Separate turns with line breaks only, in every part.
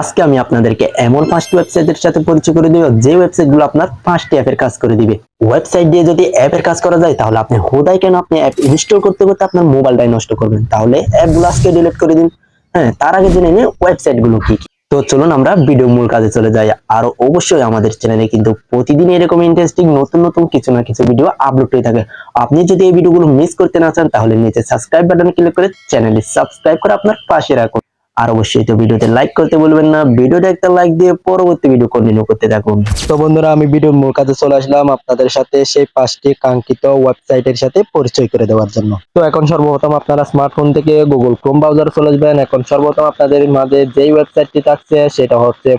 আজকে আমি আপনাদেরকে এমন পাঁচটি ওয়েবসাইটের সাথে পরিচয় করে দিব, যে ওয়েবসাইটগুলো আপনার পাঁচটি অ্যাপের কাজ করে দিবে। ওয়েবসাইট দিয়ে যদি অ্যাপের কাজ করা যায়, তাহলে আপনি হোদাই কেন আপনি অ্যাপ ইনস্টল করতে করতে আপনার মোবাইলটাই নষ্ট করবেন? তাহলে অ্যাপগুলো আজকে ডিলিট করে দিন। হ্যাঁ তার আগে জেনে নিন ওয়েবসাইটগুলো কি কি। তো চলুন আমরা ভিডিও মূল কাজে চলে যাই। আর অবশ্যই আমাদের চ্যানেলে কিন্তু প্রতিদিন এরকম ইন্টারেস্টিং নতুন নতুন কিছু না কিছু ভিডিও আপলোড হয়ে থাকে। আপনি যদি এই ভিডিওগুলো মিস করতে না চান, তাহলে নিচে সাবস্ক্রাইব বাটনে ক্লিক করে চ্যানেলটি সাবস্ক্রাইব করে আপনার পাশে রাখুন। আর অবশ্যই তো ভিডিওতে লাইক করতে বলবেন না। ভিডিওটা একটা লাইক দিয়ে পরবর্তী ভিডিও কন্টিনিউ করতে থাকুন। তো বন্ধুরা, আমি ভিডিওর মূল কাজে চলে আসলাম আপনাদের সাথে সেই পাঁচটি কাঙ্ক্ষিত ওয়েবসাইটের সাথে পরিচয় করে দেওয়ার জন্য। তো এখন সর্বপ্রথম আপনারা স্মার্টফোন থেকে গুগল ক্রোম ব্রাউজার চলে আসবেন। এখন সর্বপ্রথম আপনাদের মাঝে যেই ওয়েবসাইটটি থাকছে, সেটা হচ্ছে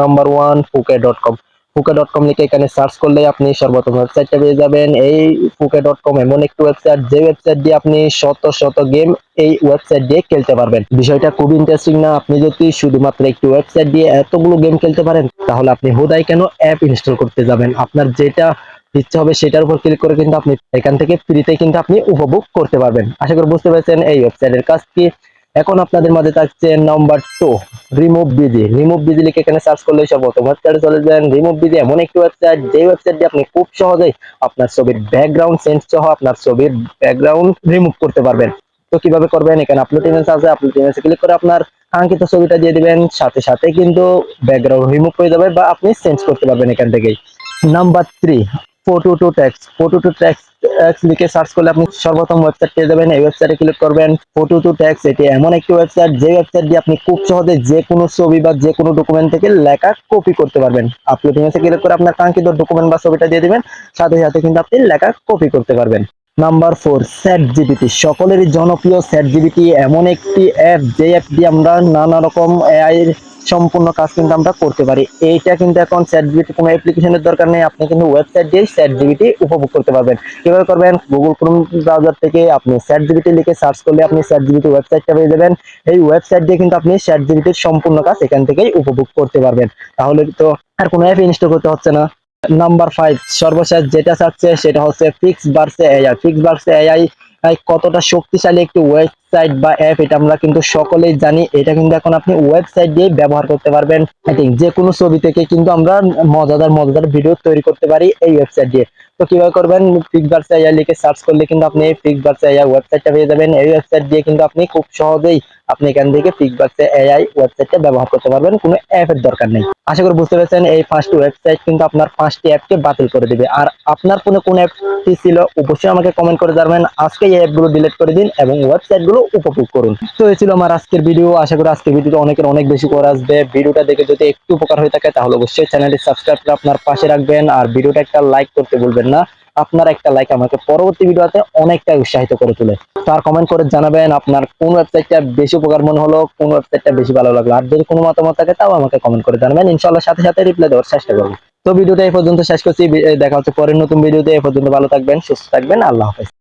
নাম্বার ওয়ান ফুকে ডট কম ফুকে ডট কম লিখে এখানে সার্চ করলে আপনি সর্বপ্রথম ওয়েবসাইটটা পেয়ে যাবেন। এই ফুকে ডট কম এমন একটি ওয়েবসাইট যে ওয়েবসাইট দিয়ে আপনি শত শত গেম এই ওয়েবসাইট দিয়ে খেলতে পারবেন। বিষয়টা খুব ইন্টারেস্টিং না? আপনি যদি শুধুমাত্র একটি ওয়েবসাইট দিয়ে এতগুলো গেম খেলতে পারেন, তাহলে আপনি হোদাই কেন অ্যাপ ইনস্টল করতে যাবেন? আপনার যেটা ইচ্ছা হবে সেটার উপর ক্লিক করে কিন্তু আপনি এখান থেকে ফ্রিতে কিন্তু আপনি উপভোগ করতে পারবেন। আশা করি বুঝতে পেরেছেন এই ওয়েবসাইটের কাজ কি। এখন আপনাদের মাঝে থাকছে number two remove B G remove B G লিখে এখানে সার্চ করলে সর্বপ্রথম ওয়েবসাইটে চলে যান রিমুভ বিজি এমন একটি ওয়েবসাইট যে ওয়েবসাইট আপনি খুব সহজেই আপনার ছবির ব্যাকগ্রাউন্ড চেঞ্জ সহ আপনার ছবির ব্যাকগ্রাউন্ড রিমুভ করতে পারবেন। তো কীভাবে করবেন? এখানে আপলোড ইমেজ আছে আপলোড ইমেজে ক্লিক করে আপনার কাঙ্ক্ষিত ছবিটা দিয়ে দিবেন। সাথে সাথে কিন্তু ব্যাকগ্রাউন্ড রিমুভ হয়ে যাবে বা আপনি চেঞ্জ করতে পারবেন এখান থেকেই। Number three photo to text photo to text লিখে সার্চ করলে আপনি সর্বপ্রথম ওয়েবসাইট পেয়ে যাবেন। এই ওয়েবসাইটে ক্লিক করবেন ফটো টু টেক্সট এটি এমন একটি ওয়েবসাইট যে ওয়েবসাইট দিয়ে আপনি খুব সহজে যে কোনো ছবি বা যে কোনো ডকুমেন্ট থেকে লেখা কপি করতে পারবেন। আপলোড ইমেজে ক্লিক করে আপনার কাঙ্ক্ষিত ডকুমেন্ট বা ছবিটা দিয়ে দিবেন, সাথে সাথে কিন্তু আপনি লেখা কপি করতে পারবেন। নাম্বার ফোর স্যাট জিবিটি সকলেরই জনপ্রিয় স্যাট জিবিটি এমন একটি অ্যাপ যে অ্যাপ দিয়ে আমরা নানা রকম এআই সম্পূর্ণ কাজ কিন্তু আমরা করতে পারি। এইটা কিন্তু এখন স্যাট জিবিটি কোনো অ্যাপ্লিকেশনের দরকার নেই। আপনি কিন্তু ওয়েবসাইট দিয়ে স্যাট জিবিটি উপভোগ করতে পারবেন। কীভাবে করবেন? গুগল ক্রোম ব্রাউজার থেকে আপনি স্যাট জিবিটি লিখে সার্চ করলে আপনি স্যাট জিবিটি ওয়েবসাইটটা পেয়ে যাবেন। এই ওয়েবসাইট দিয়ে কিন্তু আপনি স্যাট জিবিটির সম্পূর্ণ কাজ এখান থেকেই উপভোগ করতে পারবেন। তাহলে তো আর কোনো অ্যাপ ইনস্টল করতে হচ্ছে না। নাম্বার ফাইভ সর্বশেষ যেটা চাচ্ছে সেটা হচ্ছে ফিক্স বার্সে এআই ফিক্স বার্সে এআই কতটা শক্তিশালী একটি ওয়েবসাইট বা অ্যাপ এটা আমরা কিন্তু সকলেই জানি। এটা কিন্তু এখন আপনি ওয়েবসাইট দিয়ে ব্যবহার করতে পারবেন। ঠিক যে কোনো ছবি থেকে কিন্তু আমরা মজাদার মজাদার ভিডিও তৈরি করতে পারি এই ওয়েবসাইট দিয়ে। তো কীভাবে করবেন? বার্সে এআই লিখে সার্চ করলে কিন্তু আপনি ফিক্স বার্সে এআই ওয়েবসাইটটা পেয়ে যাবেন। এই ওয়েবসাইট দিয়ে কিন্তু আপনি খুব সহজেই আপনি এখান থেকে ফিক্স বার্সে এআই ওয়েবসাইটটা ব্যবহার করতে পারবেন। কোনো অ্যাপের দরকার নেই। আশা করি বুঝতে পেরেছেন, এই পাঁচটি ওয়েবসাইট কিন্তু আপনার পাঁচটি অ্যাপকে বাতিল করে দিবে। আর আপনার ফোনে কোন অ্যাপটি ছিল, অবশ্যই আমাকে কমেন্ট করে জানাবেন। আজকে এই অ্যাপগুলো ডিলিট করে দিন এবং ওয়েবসাইট গুলো উপভোগ করুন। তো এই ছিল আমার আজকের ভিডিও আশা করি আজকের ভিডিওটা অনেকের অনেক বেশি করে আসবে। ভিডিওটা দেখে যদি একটু উপকার হয়ে থাকে, তাহলে অবশ্যই চ্যানেলটি সাবস্ক্রাইব করে আপনার পাশে রাখবেন। আর ভিডিওটা একটা লাইক করতে ভুলবেন না। আপনার একটা লাইক আমাকে পরবর্তী ভিডিওতে অনেকটা উৎসাহিত করে তোলে। তার কমেন্ট করে জানাবেন আপনার কোন ওয়েবসাইটটা বেশি উপকার মনে হলো, কোন ওয়েবসাইটটা বেশি ভালো লাগল। আর যদি কোনো মতামত থাকে, তাও আমাকে কমেন্ট করে জানাবেন। ইনশাল্লাহ সাথে সাথে রিপ্লাই দেওয়ার চেষ্টা করব। তো ভিডিওটা এই পর্যন্ত শেষ করছি। দেখা হচ্ছে পরের নতুন ভিডিওতে এই পর্যন্ত ভালো থাকবেন, সুস্থ থাকবেন। আল্লাহ হাফেজ।